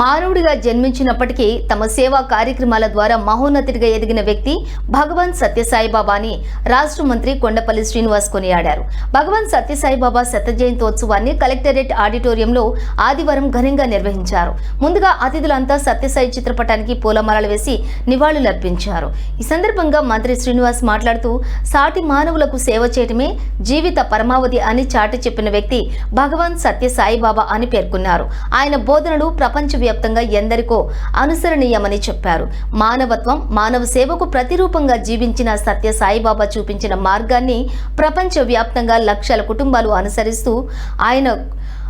మానవుడిగా జన్మించినప్పటికీ తమ సేవా కార్యక్రమాల ద్వారా మహోన్నతిగా ఎదిగిన వ్యక్తి భగవాన్ సత్యసాయిబాబా అని రాష్ట్ర మంత్రి కొండపల్లి శ్రీనివాస్ కొనియాడారు. భగవాన్ సత్యసాయిబాబా శత జయంతోత్సవాన్ని కలెక్టరేట్ ఆడిటోరియంలో ఆదివారం ఘనంగా నిర్వహించారు. ముందుగా అతిథులంతా సత్యసాయి చిత్రపటానికి పూలమాలలు వేసి నివాళులర్పించారు. ఈ సందర్భంగా మంత్రి శ్రీనివాస్ మాట్లాడుతూ సాటి మానవులకు సేవ చేయటమే జీవిత పరమావధి అని చాటి చెప్పిన వ్యక్తి భగవాన్ సత్యసాయిబాబా అని పేర్కొన్నారు. ఆయన బోధనలు ప్రపంచ ప్రపంచవ్యాప్తంగా ఎందరికో అనుసరణీయమని చెప్పారు. మానవత్వం మానవ సేవకు ప్రతిరూపంగా జీవించిన సత్య సాయిబాబా చూపించిన మార్గాన్ని ప్రపంచవ్యాప్తంగా లక్షల కుటుంబాలు అనుసరిస్తూ ఆయన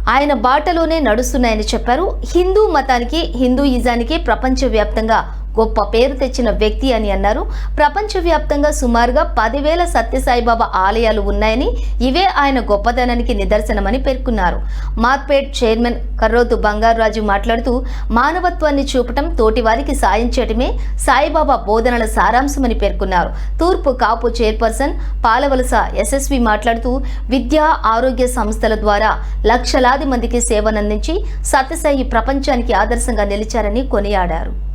ఆయన బాటలోనే నడుస్తున్నాయని చెప్పారు. హిందూ మతానికి హిందూయిజానికి ప్రపంచవ్యాప్తంగా గొప్ప పేరు తెచ్చిన వ్యక్తి అని అన్నారు. ప్రపంచవ్యాప్తంగా సుమారుగా పదివేల సత్యసాయిబాబా ఆలయాలు ఉన్నాయని ఇవే ఆయన గొప్పదనానికి నిదర్శనమని పేర్కొన్నారు. మార్పేట్ చైర్మన్ కర్రోతు బంగారాజు మాట్లాడుతూ మానవత్వాన్ని చూపటం తోటివారికి సాయం చేయటమే సాయిబాబా బోధనల సారాంశమని పేర్కొన్నారు. తూర్పు కాపు చైర్పర్సన్ పాలవలస ఎస్ఎస్వి మాట్లాడుతూ విద్యా ఆరోగ్య సంస్థల ద్వారా లక్షలాది మందికి సేవనందించి సత్యసాయి ప్రపంచానికి ఆదర్శంగా నిలిచారని కొనియాడారు.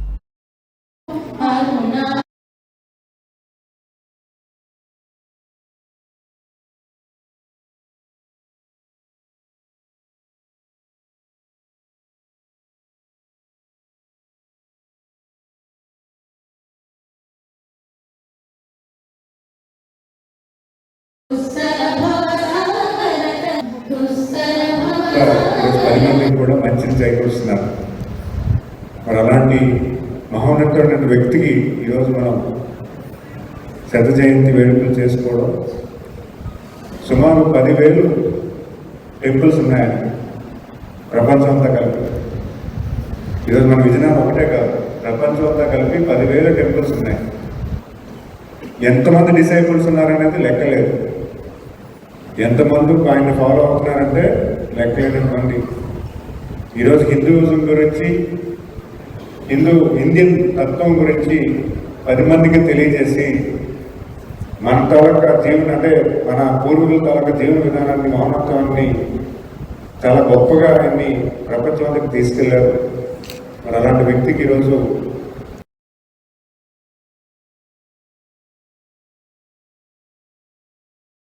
ఈరోజు పది మందికి కూడా మంచిని చేకూరుస్తున్నారు. మరి అలాంటి మహోన్నతమైన వ్యక్తికి ఈరోజు మనం శత జయంతి వేడుకలు చేసుకోవడం సుమారు పదివేలు టెంపుల్స్ ఉన్నాయండి ప్రపంచం అంతా కలిపి. ఈరోజు మన విజయనగరం ఒకటే కాదు ప్రపంచం అంతా కలిపి పదివేల టెంపుల్స్ ఉన్నాయి. ఎంతమంది డిసైపుల్స్ ఉన్నారనేది లెక్కలేదు. ఎంతమంది ఆయన ఫాలో అవుతున్నారంటే లెక్కలేనటువంటి. ఈరోజు హిందూయిజం గురించి హిందూ ఇండియన్ తత్వం గురించి పది మందికి తెలియజేసి మన తాలూకా జీవన అంటే మన పూర్వీకుల తాలూకా జీవన విధానాన్ని మౌనత్వాన్ని చాలా గొప్పగా ఆయన్ని ప్రపంచానికి తీసుకెళ్ళారు. మరి అలాంటి వ్యక్తికి ఈరోజు